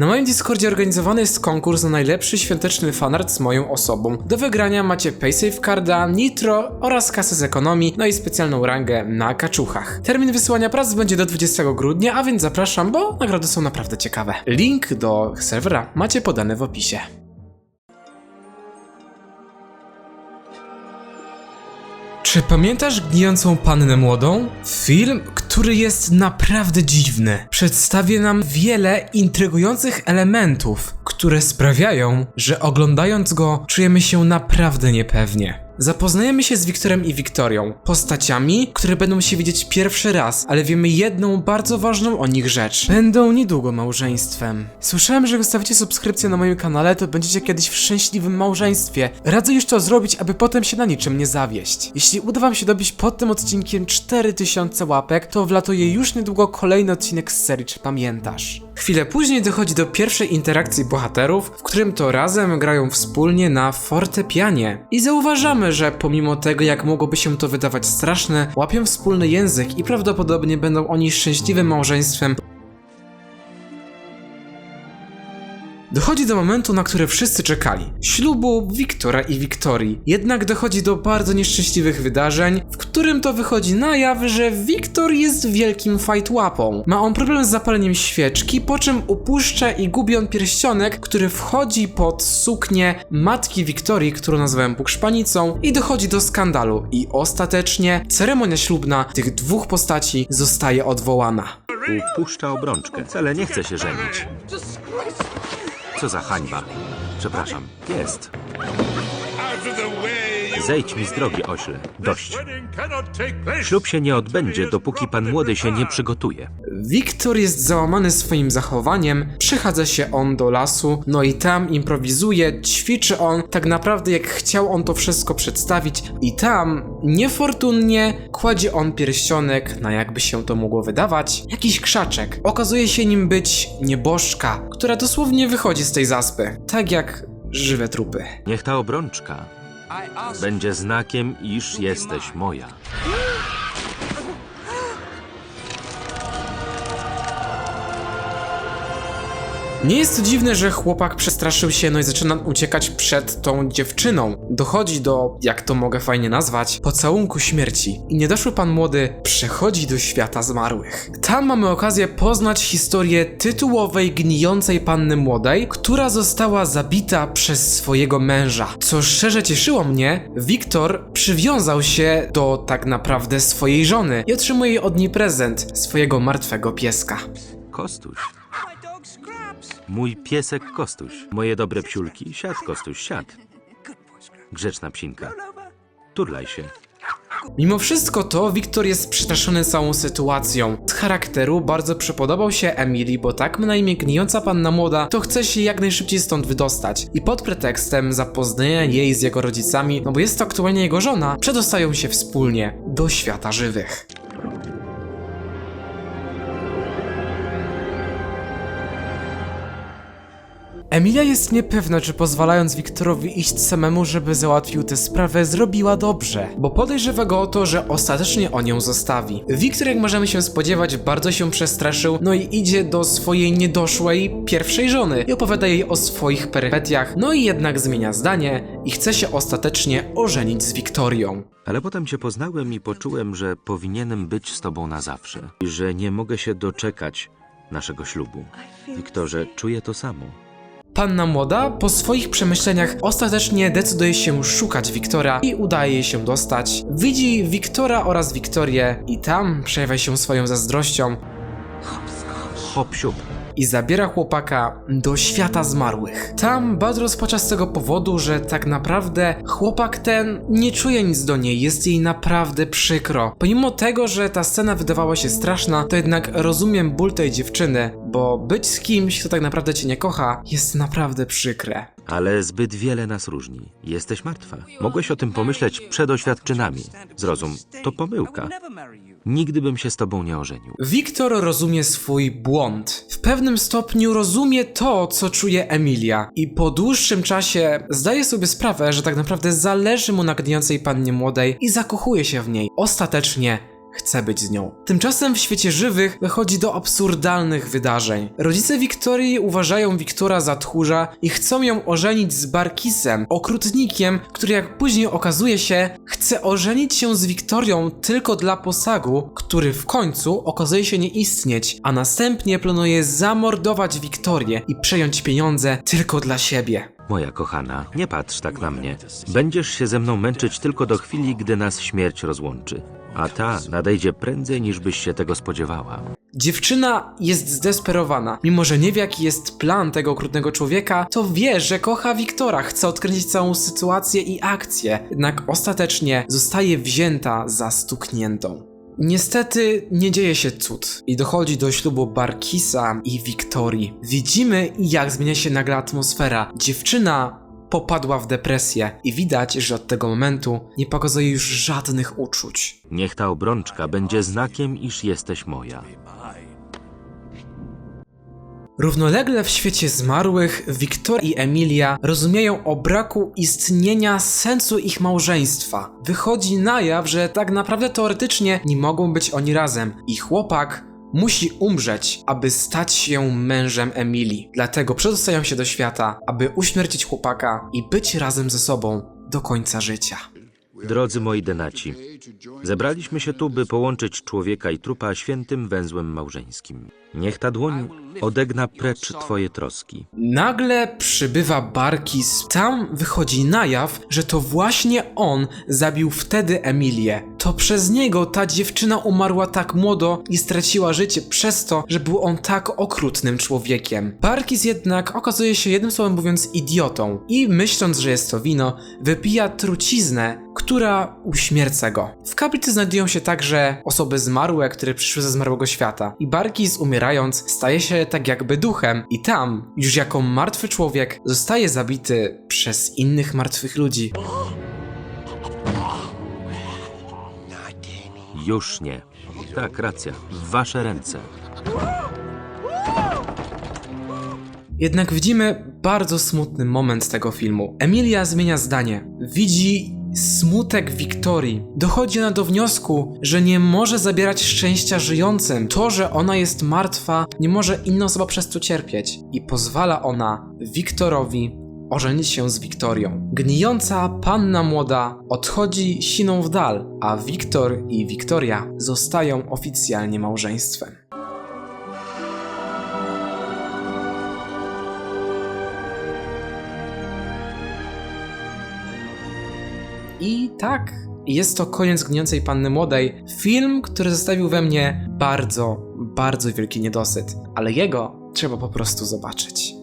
Na moim Discordzie organizowany jest konkurs na najlepszy świąteczny fanart z moją osobą. Do wygrania macie PaySafe Carda, Nitro oraz kasę z ekonomii, no i specjalną rangę na kaczuchach. Termin wysyłania prac będzie do 20 grudnia, a więc zapraszam, bo nagrody są naprawdę ciekawe. Link do serwera macie podany w opisie. Czy pamiętasz Gnijącą Pannę Młodą? Film, który jest naprawdę dziwny. Przedstawia nam wiele intrygujących elementów, które sprawiają, że oglądając go czujemy się naprawdę niepewnie. Zapoznajemy się z Wiktorem i Wiktorią, postaciami, które będą się widzieć pierwszy raz, ale wiemy jedną bardzo ważną o nich rzecz. Będą niedługo małżeństwem. Słyszałem, że jak zostawicie subskrypcję na moim kanale, to będziecie kiedyś w szczęśliwym małżeństwie. Radzę już to zrobić, aby potem się na niczym nie zawieść. Jeśli uda wam się dobić pod tym odcinkiem 4000 łapek, to wlatuje już niedługo kolejny odcinek z serii Czy Pamiętasz? Chwilę później dochodzi do pierwszej interakcji bohaterów, w którym to razem grają wspólnie na fortepianie. I zauważamy, że pomimo tego, jak mogłoby się to wydawać straszne, łapią wspólny język i prawdopodobnie będą oni szczęśliwym małżeństwem, Dochodzi do momentu, na który wszyscy czekali. Ślubu Wiktora i Wiktorii. Jednak dochodzi do bardzo nieszczęśliwych wydarzeń, w którym to wychodzi na jaw, że Wiktor jest wielkim fajtłapą. Ma on problem z zapaleniem świeczki, po czym upuszcza i gubi on pierścionek, który wchodzi pod suknię matki Wiktorii, którą nazywałem bukszpanicą i dochodzi do skandalu. I ostatecznie ceremonia ślubna tych dwóch postaci zostaje odwołana. Upuszcza obrączkę. Wcale nie chce się żenić. Co za hańba. Przepraszam. Jest. Zejdź mi z drogi, ośle. Dość. Ślub się nie odbędzie, dopóki pan młody się nie przygotuje. Wiktor jest załamany swoim zachowaniem, przychadza się on do lasu, no i tam improwizuje, ćwiczy on tak naprawdę jak chciał on to wszystko przedstawić i tam niefortunnie kładzie on pierścionek na jakby się to mogło wydawać, jakiś krzaczek. Okazuje się nim być nieboszka, która dosłownie wychodzi z tej zaspy, tak jak żywe trupy. Niech ta obrączka będzie znakiem, iż jesteś moja. Nie jest to dziwne, że chłopak przestraszył się, no i zaczyna uciekać przed tą dziewczyną. Dochodzi do, jak to mogę fajnie nazwać, pocałunku śmierci. I niedoszły pan młody przechodzi do świata zmarłych. Tam mamy okazję poznać historię tytułowej gnijącej panny młodej, która została zabita przez swojego męża. Co szczerze cieszyło mnie, Wiktor przywiązał się do tak naprawdę swojej żony i otrzymuje od niej prezent swojego martwego pieska. Kostuś. Mój piesek Kostuś. Moje dobre psiulki. Siad, Kostuś, siad. Grzeczna psinka. Turlaj się. Mimo wszystko to Wiktor jest przestraszony całą sytuacją. Z charakteru bardzo przypodobał się Emilii, bo tak na imię gnijąca panna młoda, to chce się jak najszybciej stąd wydostać. I pod pretekstem zapoznania jej z jego rodzicami, no bo jest to aktualnie jego żona, przedostają się wspólnie do świata żywych. Emilia jest niepewna, czy pozwalając Wiktorowi iść samemu, żeby załatwił tę sprawę, zrobiła dobrze, bo podejrzewa go o to, że ostatecznie on ją zostawi. Wiktor, jak możemy się spodziewać, bardzo się przestraszył, no i idzie do swojej niedoszłej pierwszej żony i opowiada jej o swoich perypetiach, no i jednak zmienia zdanie i chce się ostatecznie ożenić z Wiktorią. Ale potem cię poznałem i poczułem, że powinienem być z tobą na zawsze. I że nie mogę się doczekać naszego ślubu. Wiktorze, czuję to samo. Panna młoda po swoich przemyśleniach ostatecznie decyduje się szukać Wiktora i udaje jej się dostać. Widzi Wiktora oraz Wiktorię i tam przejawia się swoją zazdrością Hop siup. i zabiera chłopaka do świata zmarłych. Tam Bad rozpacza z tego powodu, że tak naprawdę chłopak ten nie czuje nic do niej, jest jej naprawdę przykro. Pomimo tego, że ta scena wydawała się straszna, to jednak rozumiem ból tej dziewczyny, bo być z kimś, kto tak naprawdę cię nie kocha, jest naprawdę przykre. Ale zbyt wiele nas różni. Jesteś martwa. Mogłeś o tym pomyśleć przed oświadczynami. Zrozum, to pomyłka. Nigdy bym się z tobą nie ożenił. Wiktor rozumie swój błąd. W pewnym stopniu rozumie to, co czuje Emilia. I po dłuższym czasie zdaje sobie sprawę, że tak naprawdę zależy mu na gnijącej pannie młodej i zakochuje się w niej. Ostatecznie chce być z nią. Tymczasem w świecie żywych dochodzi do absurdalnych wydarzeń. Rodzice Wiktorii uważają Wiktora za tchórza i chcą ją ożenić z Barkisem, okrutnikiem, który jak później okazuje się, chce ożenić się z Wiktorią tylko dla posagu, który w końcu okazuje się nie istnieć, a następnie planuje zamordować Wiktorię i przejąć pieniądze tylko dla siebie. Moja kochana, nie patrz tak na mnie. Będziesz się ze mną męczyć tylko do chwili, gdy nas śmierć rozłączy. A ta nadejdzie prędzej, niż byś się tego spodziewała. Dziewczyna jest zdesperowana. Mimo, że nie wie jaki jest plan tego okrutnego człowieka, to wie, że kocha Wiktora, chce odkręcić całą sytuację i akcję. Jednak ostatecznie zostaje wzięta za stukniętą. Niestety nie dzieje się cud i dochodzi do ślubu Barkisa i Wiktorii. Widzimy jak zmienia się nagle atmosfera. Dziewczyna popadła w depresję i widać, że od tego momentu nie pokazuje już żadnych uczuć. Niech ta obrączka będzie znakiem, iż jesteś moja. Równolegle w świecie zmarłych Wiktor i Emilia rozumieją o braku istnienia sensu ich małżeństwa. Wychodzi na jaw, że tak naprawdę teoretycznie nie mogą być oni razem. I chłopak musi umrzeć, aby stać się mężem Emilii. Dlatego przedostają się do świata, aby uśmiercić chłopaka i być razem ze sobą do końca życia. Drodzy moi denaci, zebraliśmy się tu, by połączyć człowieka i trupa świętym węzłem małżeńskim. Niech ta dłoń odegna precz twoje troski. Nagle przybywa Barkis. Tam wychodzi na jaw, że to właśnie on zabił wtedy Emilię. To przez niego ta dziewczyna umarła tak młodo i straciła życie przez to, że był on tak okrutnym człowiekiem. Barkis jednak okazuje się jednym słowem mówiąc idiotą i myśląc, że jest to wino, wypija truciznę, która uśmierca go. W kaplicy znajdują się także osoby zmarłe, które przyszły ze zmarłego świata i Barkis umierając staje się tak jakby duchem i tam, już jako martwy człowiek, zostaje zabity przez innych martwych ludzi. Już nie. Tak, racja. W wasze ręce. Jednak widzimy bardzo smutny moment tego filmu. Emilia zmienia zdanie. Widzi smutek Wiktorii. Dochodzi ona do wniosku, że nie może zabierać szczęścia żyjącym. To, że ona jest martwa, nie może inna osoba przez to cierpieć. I pozwala ona Wiktorowi ożenić się z Wiktorią. Gnijąca panna młoda odchodzi siną w dal, a Wiktor i Wiktoria zostają oficjalnie małżeństwem. I tak, jest to koniec Gnijącej Panny Młodej. Film, który zostawił we mnie bardzo, bardzo wielki niedosyt, ale jego trzeba po prostu zobaczyć.